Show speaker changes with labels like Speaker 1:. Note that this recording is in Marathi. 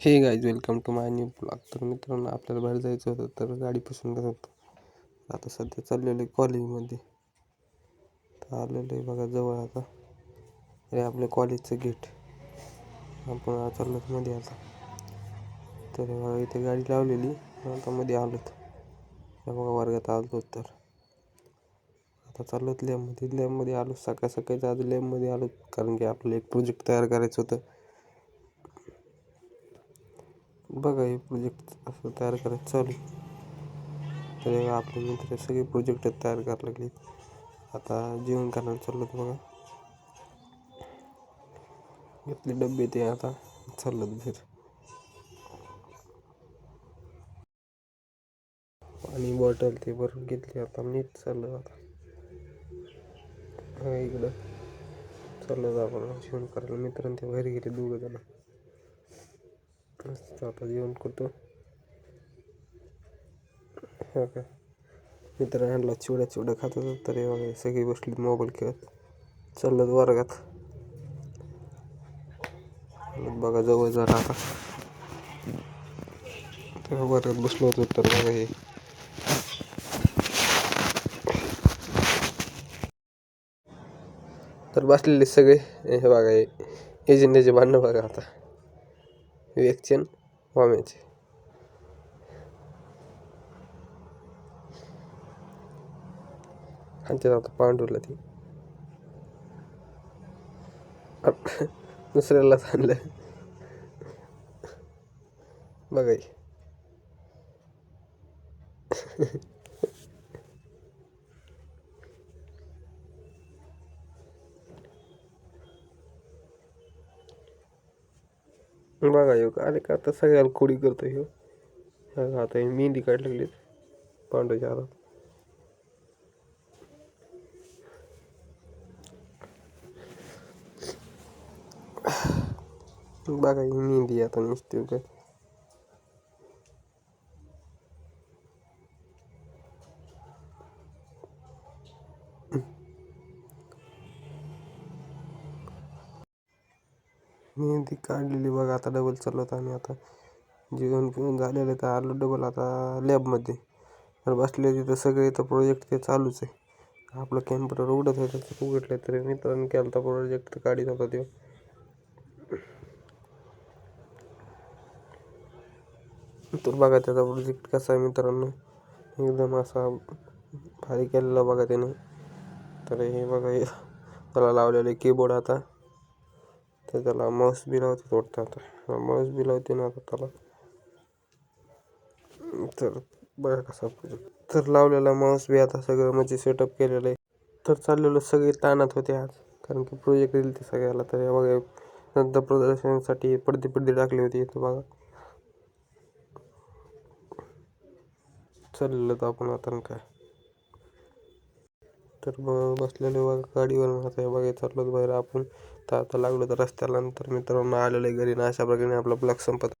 Speaker 1: Hey guys welcome to my new blog तर मित्रांनो आपल्याला बाहेर जायचं होतं तर गाडी पसंत होतं. आता सध्या चाललेलं आहे कॉलेजमध्ये तर आलेलं आहे बघा जवळ आता. हे आपल्या कॉलेजचं गेट आपण चाललो मध्ये आता. तर बघा इथे गाडी लावलेली आता मध्ये आलोत. हे बघा वर्गात आलो तर. आता चाललोत लॅबमध्ये लॅबमध्ये आलो सकाळ सकाळीच आज लॅबमध्ये आलो कारण की आपलं एक प्रोजेक्ट तयार करायचं होतं. बघा हे प्रोजेक्ट असं तयार करायचं. चालू. तर आपले मित्र सगळे प्रोजेक्ट तयार करायला लागले आता जेवण करायला चाललो तर बघा. घेतले डबे ते आता चाललो फिर पाणी बॉटल ते भरून घेतली. आता नीट चाललं आता. इकडं. चाललं आपण. जेवण करायला. मित्रांनी ते बाहेर गेले दोघं जण. मस्त आता जेवण करतो हा काय तर ह्यांना चिवड्या चिवड्या खात होतो तर हे सगळी बसली मोबाईल खेळत चाललं वर्गात बघा जवळ जरा आता तेव्हा वर्गात बसलो होतो तर बघा हे तर बसलेले सगळे हे बघा हे जे भांडणं बघा आता विवेकचंद वाम्याचे आणि आता पांडूला ती. दुसऱ्याला आणलं बघाई बघा ह्यो अरे का आता सगळ्याला खोडी करतो ह्यो. हा, आता मेहंदी काढ लागली पांडूच्या हातात. बघा ही मेहंदी आता नुसती काय. मेहंदी काढलेली बघा आता डबल चालवत आणि आता. जेवण पिऊन झालेलं तर आलो डबल आता लॅबमध्ये तर बसले तिथं सगळे तर प्रोजेक्ट ते चालूच आहे. आपलं कॅम्प्युटर उघडत होतं उघडलं तरी मित्रांनी केला होता प्रोजेक्ट तर काढीत होता तो तर बघा त्याचा प्रोजेक्ट कसा आहे मित्रांनो. एकदम असा भारी केलेला बघा त्याने. तर हे बघा त्याला लावलेलं कीबोर्ड आता. तर त्याला माऊस बी लावते वाटतं आता. माऊस बी लावते ना आता त्याला. तर बघा कसा प्रोजेक्ट तर लावलेला माऊस बी आता सगळं म्हणजे सेटअप केलेलं आहे. तर चाललेलं सगळे ताणात होते आज. कारण की प्रोजेक्ट दिले ते सगळ्याला. तर बघा नंतर प्रदर्शनासाठी पडदे पडदे टाकले होते इथं बघा. चाललेलं तर आपण आता काय. तर बसलेले बघा गाडीवर आता हे बघा चाललो बाहेर आपण. तर आता लागलो तर रस्त्याला नंतर मित्रांनो आलेलं घरी ना अशा प्रकारे आपला ब्लॉग संपत